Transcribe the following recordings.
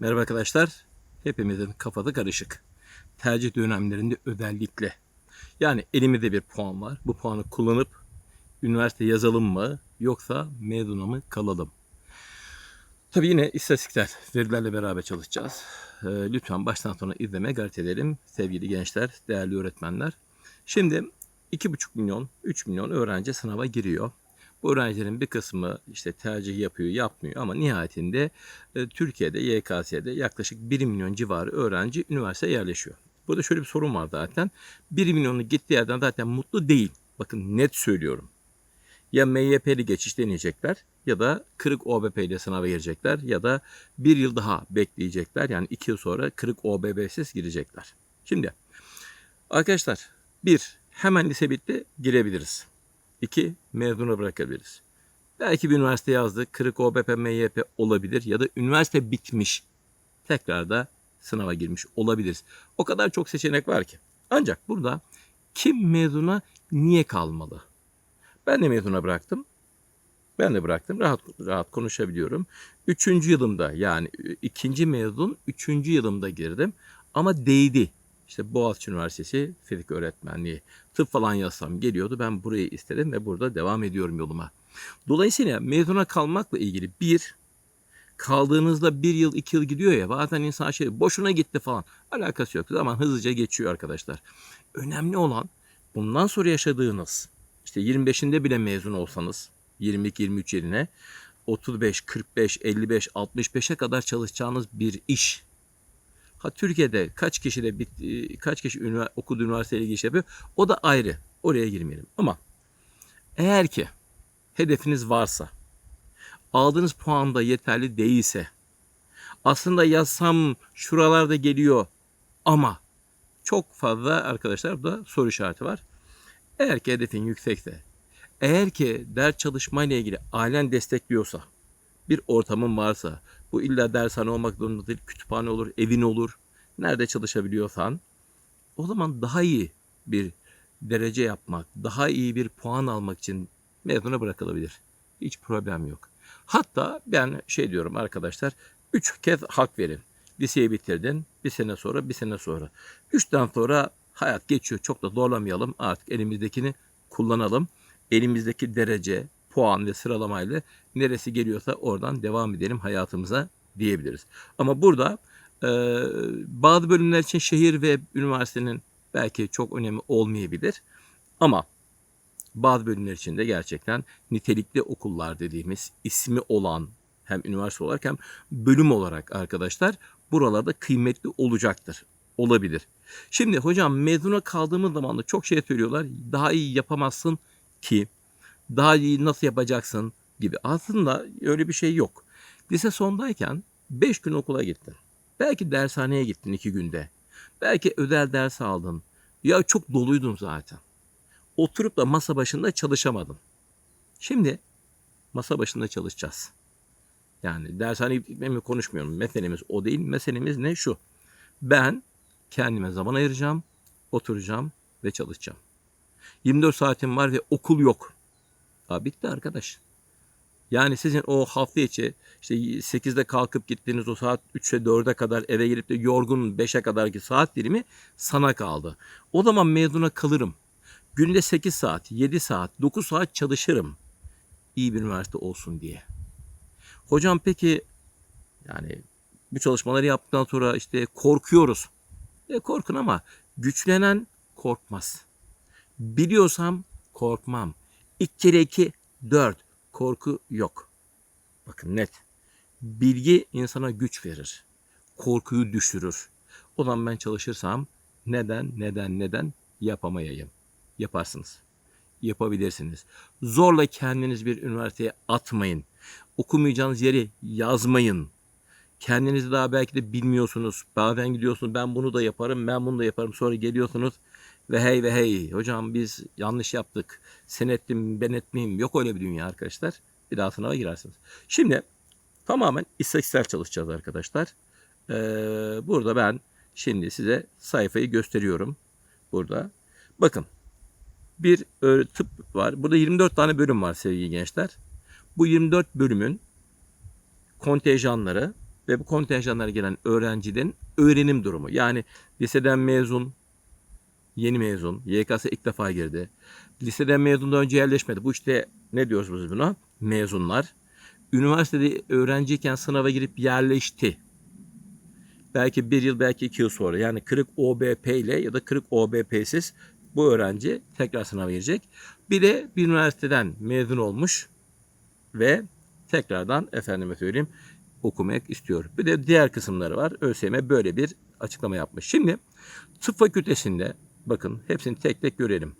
Merhaba arkadaşlar. Hepimizin kafada karışık. Tercih dönemlerinde özellikle. Yani elimizde bir puan var. Bu puanı kullanıp üniversite yazalım mı yoksa mezuna mı kalalım? Tabii yine istatistikler, verilerle beraber çalışacağız. Ee, lütfen baştan sona izlemeye gayret edelim sevgili gençler, değerli öğretmenler. Şimdi 2,5 milyon, 3 milyon öğrenci sınava giriyor. Öğrencilerin bir kısmı işte tercih yapıyor, yapmıyor ama nihayetinde e, Türkiye'de YKS'de yaklaşık 1 milyon civarı öğrenci üniversiteye yerleşiyor. Burada şöyle bir sorun var zaten. 1 milyonu gittiği yerden zaten mutlu değil. Bakın net söylüyorum. Ya MYP'li geçiş deneyecekler ya da kırık OBP ile sınava girecekler ya da bir yıl daha bekleyecekler. Yani iki yıl sonra kırık OBB'siz girecekler. Şimdi arkadaşlar bir hemen lise bitti girebiliriz. İki mezuna bırakabiliriz. Belki bir üniversite yazdı. Kırık OBP, MYP olabilir ya da üniversite bitmiş. Tekrar da sınava girmiş olabiliriz. O kadar çok seçenek var ki. Ancak burada kim mezuna niye kalmalı? Ben de mezuna bıraktım. Ben de bıraktım. Rahat rahat konuşabiliyorum. Üçüncü yılımda yani ikinci mezun üçüncü yılımda girdim. Ama değdi. İşte Boğaziçi Üniversitesi fizik öğretmenliği. Tıp falan yazsam geliyordu. Ben burayı istedim ve burada devam ediyorum yoluma. Dolayısıyla mezuna kalmakla ilgili bir, kaldığınızda bir yıl iki yıl gidiyor ya bazen insan şey boşuna gitti falan. Alakası yok. Zaman hızlıca geçiyor arkadaşlar. Önemli olan bundan sonra yaşadığınız işte 25'inde bile mezun olsanız 22-23 yerine 35, 45, 55, 65'e kadar çalışacağınız bir iş. Ha Türkiye'de kaç kişi de bit, e, kaç kişi ünivers- okudu üniversiteyle giriş yapıyor o da ayrı. Oraya girmeyelim. Ama eğer ki hedefiniz varsa aldığınız puan da yeterli değilse aslında yazsam şuralarda geliyor ama çok fazla arkadaşlar burada soru işareti var. Eğer ki hedefin yüksekse, eğer ki ders çalışmayla ilgili ailen destekliyorsa, bir ortamın varsa, bu illa dershane olmak zorunda değil, kütüphane olur, evin olur, nerede çalışabiliyorsan, o zaman daha iyi bir derece yapmak, daha iyi bir puan almak için mezuna bırakılabilir. Hiç problem yok. Hatta ben şey diyorum arkadaşlar, üç kez hak verin. Liseyi bitirdin, bir sene sonra, bir sene sonra. Üçten sonra hayat geçiyor, çok da zorlamayalım. Artık elimizdekini kullanalım. Elimizdeki derece, puan ve sıralamayla neresi geliyorsa oradan devam edelim hayatımıza diyebiliriz. Ama burada e, bazı bölümler için şehir ve üniversitenin belki çok önemi olmayabilir. Ama bazı bölümler için de gerçekten nitelikli okullar dediğimiz ismi olan hem üniversite olarak hem bölüm olarak arkadaşlar buralarda kıymetli olacaktır. Olabilir. Şimdi hocam mezuna kaldığımız zaman da çok şey söylüyorlar. Daha iyi yapamazsın ki, daha iyi nasıl yapacaksın gibi. Aslında öyle bir şey yok. Lise sondayken 5 gün okula gittin. Belki dershaneye gittin 2 günde. Belki özel ders aldın. Ya çok doluydun zaten. Oturup da masa başında çalışamadın. Şimdi masa başında çalışacağız. Yani dershaneye gitmemi konuşmuyorum. Meselemiz o değil. Meselemiz ne? Şu. Ben kendime zaman ayıracağım, oturacağım ve çalışacağım. 24 saatim var ve okul yok. Aa, bitti arkadaş. Yani sizin o hafta içi işte 8'de kalkıp gittiğiniz o saat 3'e 4'e kadar eve gelip de yorgun 5'e kadarki saat dilimi sana kaldı. O zaman mezuna kalırım. Günde 8 saat, 7 saat, 9 saat çalışırım. İyi bir üniversite olsun diye. Hocam peki yani bu çalışmaları yaptıktan sonra işte korkuyoruz. E korkun ama güçlenen korkmaz. Biliyorsam korkmam. İki kere iki dört. Korku yok. Bakın net. Bilgi insana güç verir. Korkuyu düşürür. O zaman ben çalışırsam neden neden neden yapamayayım? Yaparsınız. Yapabilirsiniz. Zorla kendiniz bir üniversiteye atmayın. Okumayacağınız yeri yazmayın. Kendinizi daha belki de bilmiyorsunuz. Bazen gidiyorsunuz ben bunu da yaparım, ben bunu da yaparım. Sonra geliyorsunuz ve hey ve hey hocam biz yanlış yaptık. Sen ettim, ben etmeyeyim. Yok öyle bir dünya arkadaşlar. Bir daha sınava girersiniz. Şimdi tamamen istatistiksel çalışacağız arkadaşlar. Ee, burada ben şimdi size sayfayı gösteriyorum. Burada. Bakın. Bir tıp var. Burada 24 tane bölüm var sevgili gençler. Bu 24 bölümün kontenjanları ve bu kontenjanlara gelen öğrencilerin öğrenim durumu. Yani liseden mezun, yeni mezun, YKS ilk defa girdi. Liseden mezundan önce yerleşmedi. Bu işte ne diyoruz biz buna? Mezunlar. Üniversitede öğrenciyken sınava girip yerleşti. Belki bir yıl, belki iki yıl sonra. Yani kırık OBP ile ya da kırık OBP'siz bu öğrenci tekrar sınava girecek. Bir de bir üniversiteden mezun olmuş ve tekrardan efendime söyleyeyim okumak istiyor. Bir de diğer kısımları var. ÖSYM böyle bir açıklama yapmış. Şimdi tıp fakültesinde bakın hepsini tek tek görelim.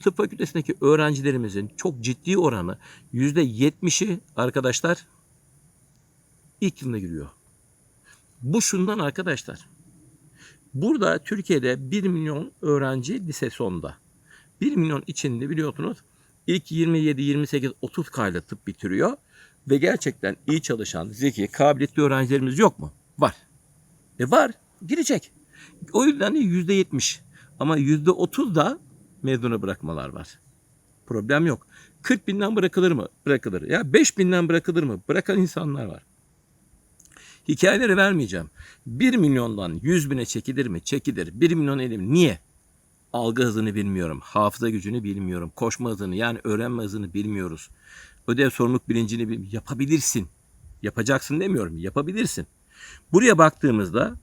Tıp fakültesindeki öğrencilerimizin çok ciddi oranı %70'i arkadaşlar ilk yılına giriyor. Bu şundan arkadaşlar. Burada Türkiye'de 1 milyon öğrenci lise sonda. 1 milyon içinde biliyorsunuz ilk 27, 28, 30 kayla tıp bitiriyor. Ve gerçekten iyi çalışan, zeki, kabiliyetli öğrencilerimiz yok mu? Var. E var. Girecek. O yüzden de %70. Ama %30 da mezuna bırakmalar var. Problem yok. 40 binden bırakılır mı? Bırakılır. Ya 5 binden bırakılır mı? Bırakan insanlar var. Hikayeleri vermeyeceğim. 1 milyondan 100 bine çekilir mi? Çekilir. 1 milyon elim. Niye? Algı hızını bilmiyorum. Hafıza gücünü bilmiyorum. Koşma hızını yani öğrenme hızını bilmiyoruz. Ödev sorumluluk bilincini bil- yapabilirsin. Yapacaksın demiyorum. Yapabilirsin. Buraya baktığımızda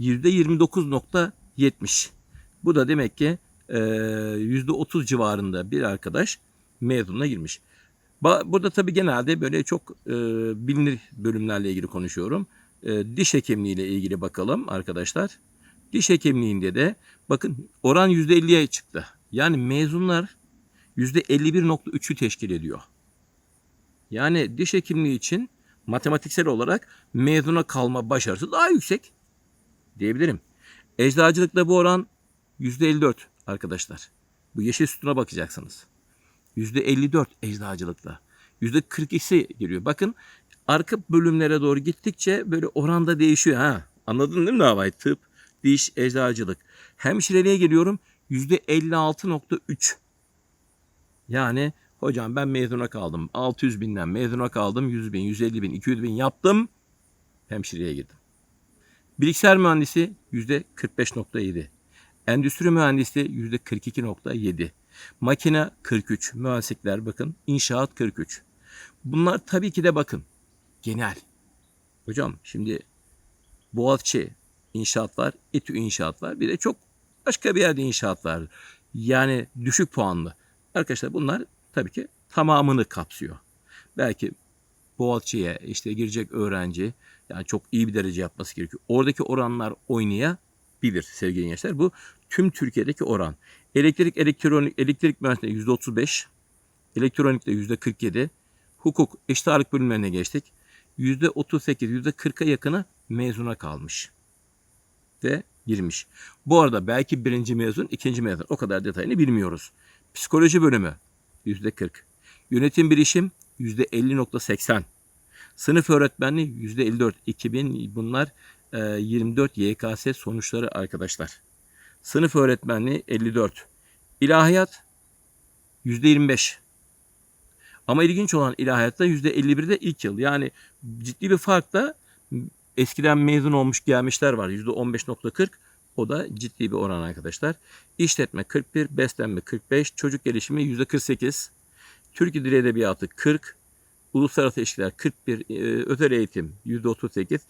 %29.70. Bu da demek ki e, %30 civarında bir arkadaş mezununa girmiş. Burada tabii genelde böyle çok e, bilinir bölümlerle ilgili konuşuyorum. E, diş hekimliği ile ilgili bakalım arkadaşlar. Diş hekimliğinde de bakın oran %50'ye çıktı. Yani mezunlar %51.3'ü teşkil ediyor. Yani diş hekimliği için matematiksel olarak mezuna kalma başarısı daha yüksek diyebilirim. Eczacılıkta bu oran %54 arkadaşlar. Bu yeşil sütuna bakacaksınız. %54 eczacılıkta. %42'si geliyor. Bakın arka bölümlere doğru gittikçe böyle oranda değişiyor. Ha, anladın değil mi davayı? Tıp, diş, eczacılık. Hemşireliğe geliyorum %56.3. Yani hocam ben mezuna kaldım. 600 binden mezuna kaldım. 100 bin, 150 bin, 200 bin yaptım. Hemşireye girdim. Bilgisayar mühendisi %45.7. Endüstri mühendisi %42.7. Makine 43. Mühendislikler bakın. İnşaat 43. Bunlar tabii ki de bakın. Genel. Hocam şimdi Boğaziçi inşaat var. İTÜ. Bir de çok başka bir yerde inşaat. Yani düşük puanlı. Arkadaşlar bunlar tabii ki tamamını kapsıyor. Belki Boğaziçi'ye işte girecek öğrenci yani çok iyi bir derece yapması gerekiyor. Oradaki oranlar oynayabilir sevgili gençler. Bu tüm Türkiye'deki oran. Elektrik, elektronik, elektrik mühendisliğinde yüzde 35, elektronikte yüzde 47, hukuk, eşit ağırlık bölümlerine geçtik. Yüzde 38, yüzde 40'a yakını mezuna kalmış ve girmiş. Bu arada belki birinci mezun, ikinci mezun. O kadar detayını bilmiyoruz. Psikoloji bölümü yüzde 40. Yönetim bilişim yüzde 50.80. Sınıf öğretmenliği yüzde 54. 2000 bunlar 24 YKS sonuçları arkadaşlar. Sınıf öğretmenliği 54. İlahiyat yüzde 25. Ama ilginç olan ilahiyatta yüzde 51'de ilk yıl. Yani ciddi bir farkla eskiden mezun olmuş gelmişler var. Yüzde 15.40. O da ciddi bir oran arkadaşlar. İşletme 41, beslenme 45, çocuk gelişimi yüzde 48, Türkiye Dili Edebiyatı 40, uluslararası ilişkiler 41, e, özel eğitim yüzde 38,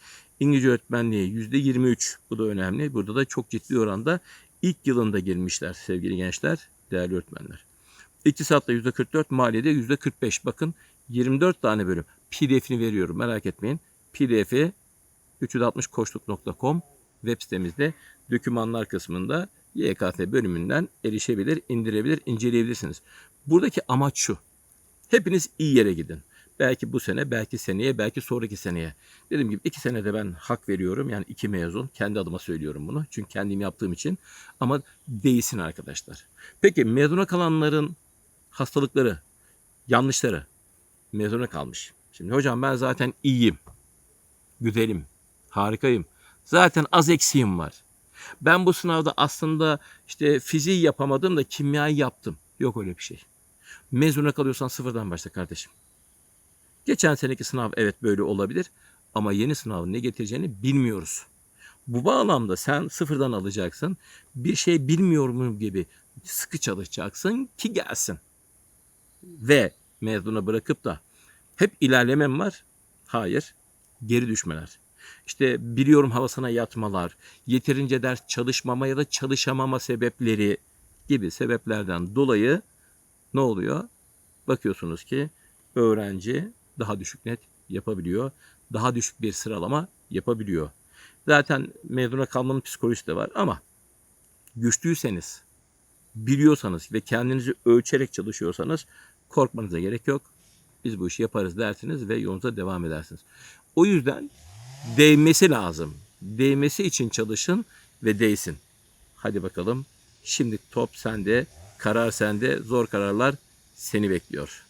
İngilizce öğretmenliği yüzde 23. Bu da önemli. Burada da çok ciddi oranda ilk yılında girmişler sevgili gençler, değerli öğretmenler. İktisatta yüzde 44, maliyede yüzde 45. Bakın 24 tane bölüm. PDF'ini veriyorum merak etmeyin. PDF'i 360koçluk.com web sitemizde dokümanlar kısmında YKS bölümünden erişebilir, indirebilir, inceleyebilirsiniz. Buradaki amaç şu. Hepiniz iyi yere gidin. Belki bu sene, belki seneye, belki sonraki seneye. Dediğim gibi iki senede ben hak veriyorum. Yani iki mezun. Kendi adıma söylüyorum bunu. Çünkü kendim yaptığım için. Ama değilsin arkadaşlar. Peki mezuna kalanların hastalıkları, yanlışları mezuna kalmış. Şimdi hocam ben zaten iyiyim. Güzelim. Harikayım. Zaten az eksiğim var. Ben bu sınavda aslında işte fiziği yapamadım da kimyayı yaptım. Yok öyle bir şey. Mezuna kalıyorsan sıfırdan başla kardeşim. Geçen seneki sınav evet böyle olabilir. Ama yeni sınavın ne getireceğini bilmiyoruz. Bu bağlamda sen sıfırdan alacaksın. Bir şey bilmiyorum gibi sıkı çalışacaksın ki gelsin. Ve mezuna bırakıp da hep ilerlemem var. Hayır. Geri düşmeler. İşte biliyorum havasına yatmalar, yeterince ders çalışmama ya da çalışamama sebepleri gibi sebeplerden dolayı ne oluyor? Bakıyorsunuz ki öğrenci daha düşük net yapabiliyor. Daha düşük bir sıralama yapabiliyor. Zaten mezuna kalmanın psikolojisi de var ama güçlüyseniz, biliyorsanız ve kendinizi ölçerek çalışıyorsanız korkmanıza gerek yok. Biz bu işi yaparız dersiniz ve yolunuza devam edersiniz. O yüzden değmesi lazım. Değmesi için çalışın ve değsin. Hadi bakalım. Şimdi top sende, karar sende. Zor kararlar seni bekliyor.